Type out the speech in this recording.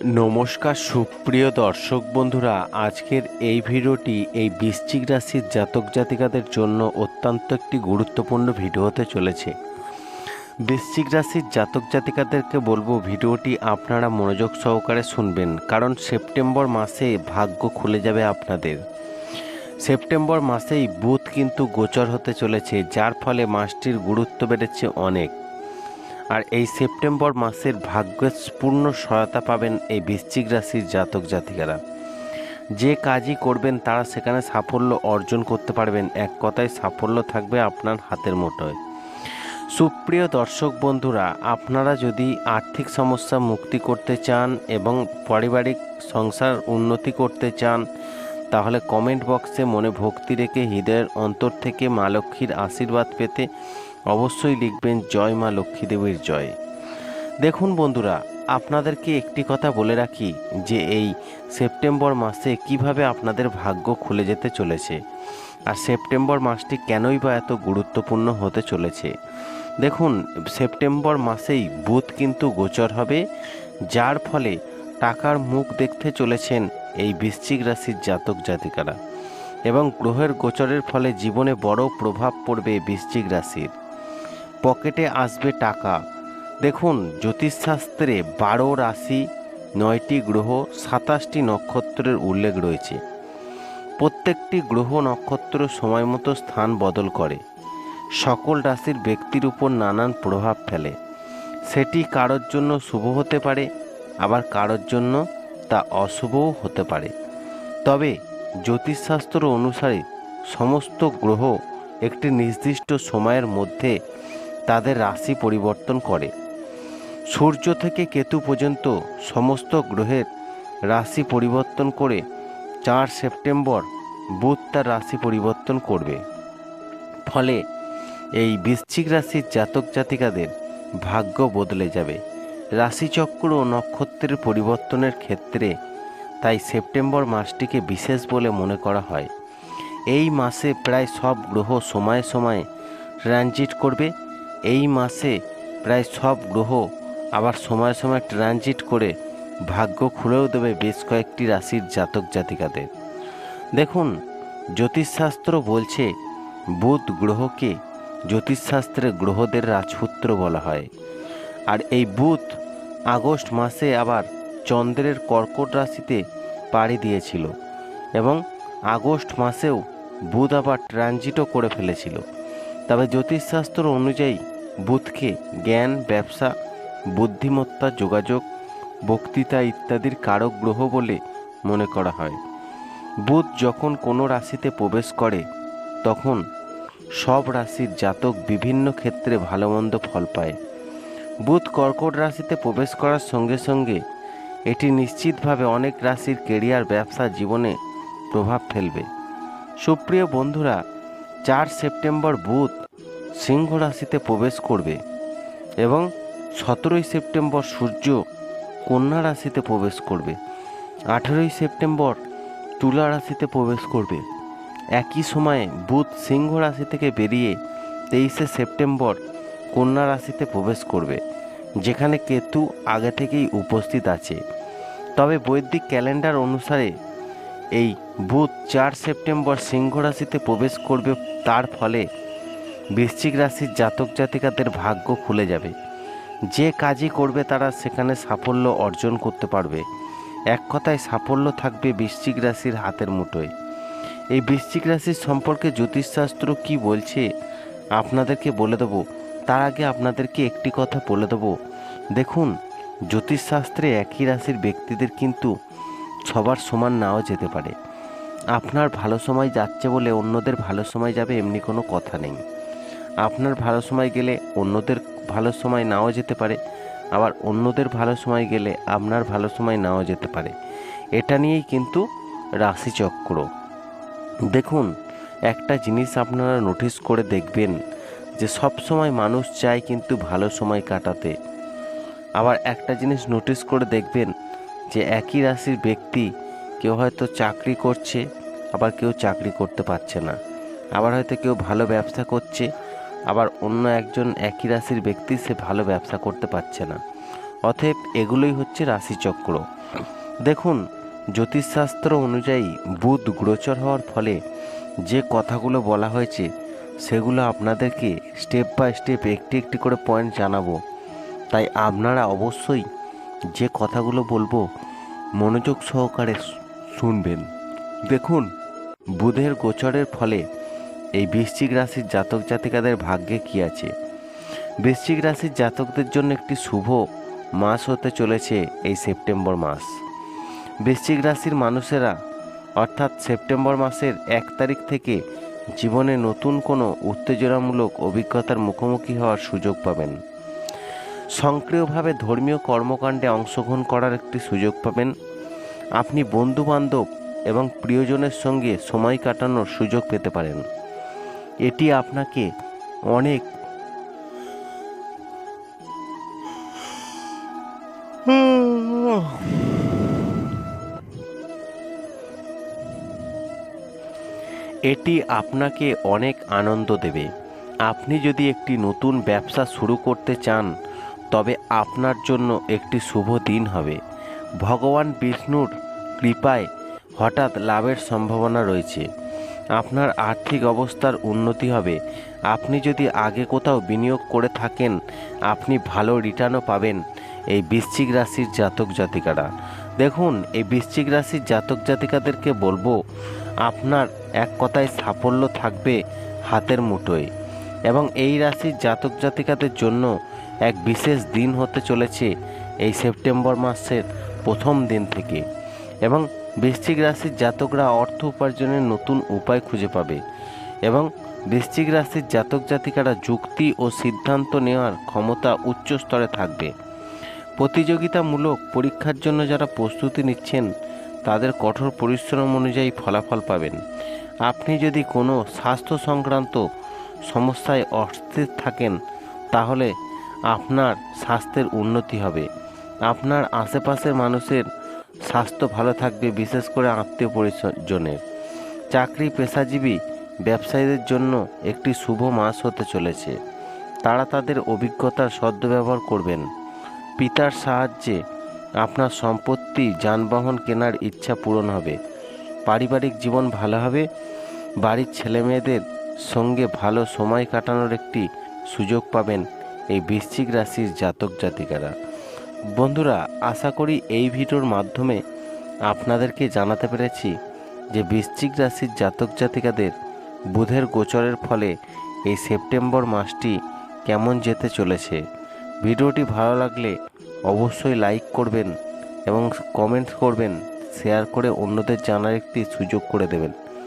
নমস্কার, সুপ্রিয় দর্শক বন্ধুরা, আজকের এই ভিডিওটি এই বৃশ্চিক রাশির জাতক জাতিকাদের জন্য অত্যন্ত একটি গুরুত্বপূর্ণ ভিডিও হতে চলেছে। বৃশ্চিক রাশির জাতক জাতিকাদেরকে বলব, ভিডিওটি আপনারা মনোযোগ সহকারে শুনবেন, কারণ সেপ্টেম্বর মাসে ভাগ্য খুলে যাবে আপনাদের। সেপ্টেম্বর মাসেই বুধ কিন্তু গোচর হতে চলেছে, যার ফলে মাসটির গুরুত্ব বেড়েছে অনেক। আর এই সেপ্টেম্বর মাসের ভাগ্যের পূর্ণ সহায়তা পাবেন এই বৃশ্চিক রাশির জাতক জাতিকারা। যে কাজই করবেন তারা সেখানে সাফল্য অর্জন করতে পারবেন। এক কথায় সাফল্য থাকবে আপনার হাতের মুঠোয়। সুপ্রিয় দর্শক বন্ধুরা, আপনারা যদি আর্থিক সমস্যা মুক্তি করতে চান এবং পারিবারিক সংসার উন্নতি করতে চান, তাহলে কমেন্ট বক্সে মনে ভক্তি রেখে হৃদয়ের অন্তর থেকে মা লক্ষ্মীর আশীর্বাদ পেতে অবশ্যই লিখবেন জয় মা লক্ষ্মী দেবীর জয়। দেখুন বন্ধুরা, আপনাদেরকে একটি কথা বলে রাখি যে এই সেপ্টেম্বর মাসে কীভাবে আপনাদের ভাগ্য খুলে যেতে চলেছে আর সেপ্টেম্বর মাসটি কেনই বা এত গুরুত্বপূর্ণ হতে চলেছে। দেখুন, সেপ্টেম্বর মাসেই বুধ কিন্তু গোচর হবে, যার ফলে টাকার মুখ দেখতে চলেছেন এই বৃশ্চিক রাশির জাতক জাতিকারা এবং গ্রহের গোচরের ফলে জীবনে বড় প্রভাব পড়বে বৃশ্চিক রাশির। পকেটে আসবে টাকা। দেখুন, জ্যোতিষশাস্ত্রে বারো রাশি, নয়টি গ্রহ, সাতাশটি নক্ষত্রের উল্লেখ রয়েছে। প্রত্যেকটি গ্রহ নক্ষত্র সময় মতো স্থান বদল করে। সকল রাশির ব্যক্তির উপর নানান প্রভাব ফেলে। সেটি কারোর জন্য শুভ হতে পারে, আবার কারোর জন্য তা অশুভও হতে পারে। তবে জ্যোতিষশাস্ত্র অনুসারে সমস্ত গ্রহ একটি নির্দিষ্ট সময়ের মধ্যে তাদের রাশি পরিবর্তন করে। সূর্য থেকে কেতু পর্যন্ত সমস্ত গ্রহের রাশি পরিবর্তন করে চার সেপ্টেম্বর বুধ তার রাশি পরিবর্তন করবে। ফলে এই বৃশ্চিক রাশির জাতক জাতিকাদের ভাগ্য বদলে যাবে। রাশিচক্র ও নক্ষত্রের পরিবর্তনের ক্ষেত্রে তাই সেপ্টেম্বর মাসটিকে বিশেষ বলে মনে করা হয়। এই মাসে প্রায় সব গ্রহ সময়ে সময়ে ট্রানজিট করবে এই মাসে প্রায় সব গ্রহ আবার সময় সময় ট্রানজিট করে ভাগ্য খুলেও দেবে বেশ কয়েকটি রাশির জাতক জাতিকাদের। দেখুন, জ্যোতিষশাস্ত্র বলছে বুধ গ্রহকে জ্যোতিষশাস্ত্রে গ্রহদের রাজপুত্র বলা হয়। আর এই বুধ আগস্ট মাসে আবার চন্দ্রের কর্কট রাশিতে পাড়ি দিয়েছিল এবং আগস্ট মাসেও বুধ আবার ট্রানজিটও করে ফেলেছিল। তবে জ্যোতিষশাস্ত্র অনুযায়ী বুধকে জ্ঞান, ব্যবসা, বুদ্ধিমত্তা, যোগাযোগ, বক্তৃতা ইত্যাদির কারক গ্রহ বলে মনে করা হয়। বুধ যখন কোনো রাশিতে প্রবেশ করে, তখন সব রাশির জাতক বিভিন্ন ক্ষেত্রে ভালো মন্দ ফল পায়। বুধ কর্কট রাশিতে প্রবেশ করার সঙ্গে সঙ্গে এটি নিশ্চিতভাবে অনেক রাশির কেরিয়ার ব্যবসা জীবনে প্রভাব ফেলবে। সুপ্রিয় বন্ধুরা চার সেপ্টেম্বর বুধ সিংহ রাশিতে প্রবেশ করবে এবং সতেরোই সেপ্টেম্বর সূর্য কন্যা রাশিতে প্রবেশ করবে। আঠেরোই সেপ্টেম্বর তুলা রাশিতে প্রবেশ করবে। একই সময়ে বুধ সিংহ রাশি থেকে বেরিয়ে তেইশে সেপ্টেম্বর কন্যা রাশিতে প্রবেশ করবে, যেখানে কেতু আগে থেকেই উপস্থিত আছে। তবে বৈদিক ক্যালেন্ডার অনুসারে এই বুধ চার সেপ্টেম্বর সিংহ রাশিতে প্রবেশ করবে, তার ফলে বৃশ্চিক রাশির জাতক জাতিকাদের ভাগ্য খুলে যাবে। যে কাজই করবে তারা সেখানে সাফল্য অর্জন করতে পারবে। এক কথায় সাফল্য থাকবে বৃশ্চিক রাশির হাতের মুঠোয়। এই বৃশ্চিক রাশির সম্পর্কে জ্যোতিষশাস্ত্র কি বলছে, আপনাদেরকে বলে দেবো। তার আগে আপনাদেরকে একটি কথা বলে দেবো। দেখুন, জ্যোতিষশাস্ত্রে একই রাশির ব্যক্তিদের কিন্তু সবার সমান নাও যেতে পারে। আপনার ভালো সময় যাচ্ছে বলে অন্যদের ভালো সময় যাবে এমনি কোনো কথা নেই। আপনার ভালো সময় গেলে অন্যদের ভালো সময় নাও যেতে পারে, আবার অন্যদের ভালো সময় গেলে আপনার ভালো সময় নাও যেতে পারে। এটা নিয়েই কিন্তু রাশিচক্র। দেখুন, একটা জিনিস আপনারা নোটিস করে দেখবেন যে সব সময় মানুষ চায় কিন্তু ভালো সময় কাটাতে। আবার একটা জিনিস নোটিস করে দেখবেন যে একই রাশির ব্যক্তি কেউ হয়তো চাকরি করছে, আবার কেউ চাকরি করতে পারছে না। আবার হয়তো কেউ ভালো ব্যবসা করছে, আবার অন্য একজন একই রাশির ব্যক্তি সে ভালো ব্যবসা করতে পারছে না। অতএব এগুলোই হচ্ছে রাশিচক্র। দেখুন, জ্যোতিষশাস্ত্র অনুযায়ী বুধ গোচর হওয়ার ফলে যে কথাগুলো বলা হয়েছে, সেগুলো আপনাদেরকে স্টেপ বাই স্টেপ একটি একটি করে পয়েন্ট জানাব। তাই আপনারা অবশ্যই যে কথাগুলো বলব, মনোযোগ সহকারে শুনবেন। দেখুন, বুধের গোচরের ফলে এই বৃশ্চিক রাশির জাতক জাতিকাদের ভাগ্যে কি আছে? বৃশ্চিক রাশির জাতকদের জন্য একটি শুভ মাস হতে চলেছে এই সেপ্টেম্বর মাস। বৃশ্চিক রাশির মানুষেরা, অর্থাৎ সেপ্টেম্বর মাসের এক তারিখ থেকে জীবনে নতুন কোনো উত্তেজনামূলক অভিজ্ঞতার মুখোমুখি হওয়ার সুযোগ পাবেন। সক্রিয়ভাবে ধর্মীয় কর্মকাণ্ডে অংশগ্রহণ করার একটি সুযোগ পাবেন। আপনি বন্ধু বান্ধব এবং প্রিয়জনের সঙ্গে সময় কাটানোর সুযোগ পেতে পারেন। এটি আপনাকে অনেক এটি আপনাকে অনেক আনন্দ দেবে। আপনি যদি একটি নতুন ব্যবসা শুরু করতে চান তবে আপনার জন্য একটি শুভ দিন হবে। ভগবান বিষ্ণুর কৃপায় হঠাৎ লাভের সম্ভাবনা রয়েছে। আপনার আর্থিক অবস্থার উন্নতি হবে। আপনি যদি আগে কোথাও বিনিয়োগ করে থাকেন, আপনি ভালো রিটার্নও পাবেন এই বৃশ্চিক রাশির জাতক জাতিকারা। দেখুন, এই বৃশ্চিক রাশির জাতক জাতিকাদেরকে বলব, আপনার এক কথায় সাফল্য থাকবে হাতের মুঠোয়। এবং এই রাশির জাতক জাতিকাদের জন্য এক বিশেষ দিন হতে চলেছে এই সেপ্টেম্বর মাসের প্রথম দিন থেকে এবং বৃশ্চিক রাশির জাতকরা অর্থ উপার্জনের নতুন উপায় খুঁজে পাবে এবং বৃশ্চিক রাশির জাতক জাতিকারা যুক্তি ও সিদ্ধান্ত নেওয়ার ক্ষমতা উচ্চ স্তরে থাকবে। প্রতিযোগিতামূলক পরীক্ষার জন্য যারা প্রস্তুতি নিচ্ছেন, তাদের কঠোর পরিশ্রম অনুযায়ী ফলাফল পাবেন। আপনি যদি কোনো স্বাস্থ্য সংক্রান্ত সমস্যায় অস্থির থাকেন, তাহলে আপনার স্বাস্থ্যের উন্নতি হবে। আপনার আশেপাশের মানুষের স্বাস্থ্য ভালো থাকবে, বিশেষ করে আত্মীয় পরিজনের চাকরি পেশাজীবী ব্যবসায়ীদের জন্য একটি শুভ মাস হতে চলেছে। তারা তাদের অভিজ্ঞতার সদ্ব্যবহার করবেন। পিতার সাহায্যে আপনার সম্পত্তি, যানবাহন কেনার ইচ্ছা পূরণ হবে। পারিবারিক জীবন ভালো হবে। বাড়ির ছেলেমেয়েদের সঙ্গে ভালো সময় কাটানোর একটি সুযোগ পাবেন এই বৃশ্চিক রাশির জাতক জাতিকারা। বন্ধুরা, আশা করি এই ভিডিওর মাধ্যমে আপনাদেরকে জানাতে পেরেছি যে বৃশ্চিক রাশির জাতক জাতিকাদের বুধের গোচরের ফলে এই সেপ্টেম্বর মাসটি কেমন যেতে চলেছে। ভিডিওটি ভালো লাগলে অবশ্যই লাইক করবেন এবং কমেন্ট করবেন, শেয়ার করে অন্যদের জানার একটি সুযোগ করে দেবেন।